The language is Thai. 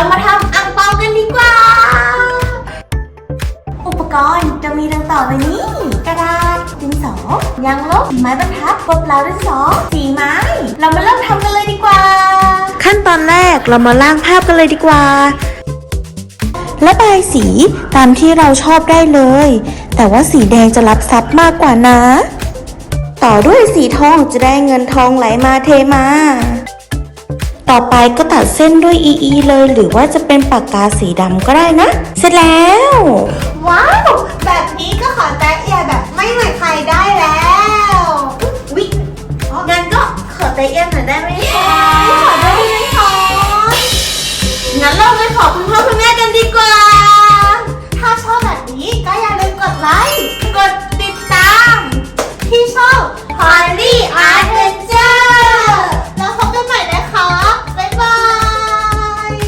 เรามาทำอ่างเปากันดีกว่า อุปกรณ์จะมีดังต่อไปนี้ กระดาษดินสอยางลบ ไม้บรรทัดกบเหลาวดินสอสีไม้ เรามาเริ่มทำกันเลยดีกว่า ขั้นตอนแรกเรามาล่างภาพกันเลยดีกว่า และบายสีตามที่เราชอบได้เลย แต่ว่าสีแดงจะรับซับมากกว่านะ ต่อด้วยสีทองจะได้เงินทองไหลมาเทมา ต่อไปก็ตัดเส้นด้วยอีอีเลย หรือว่าจะเป็นปากกาสีดำก็ได้นะ เสร็จแล้ว ว้าว แบบนี้ก็ขอแตะเอียแบบไม่เหมือนใครได้แล้ววิงั้นก็ขอแตะเอียหน่อยได้ไหมคะขอได้ไหมคะงั้นเราไปขอคุณพ่อคุณแม่กันดีกว่า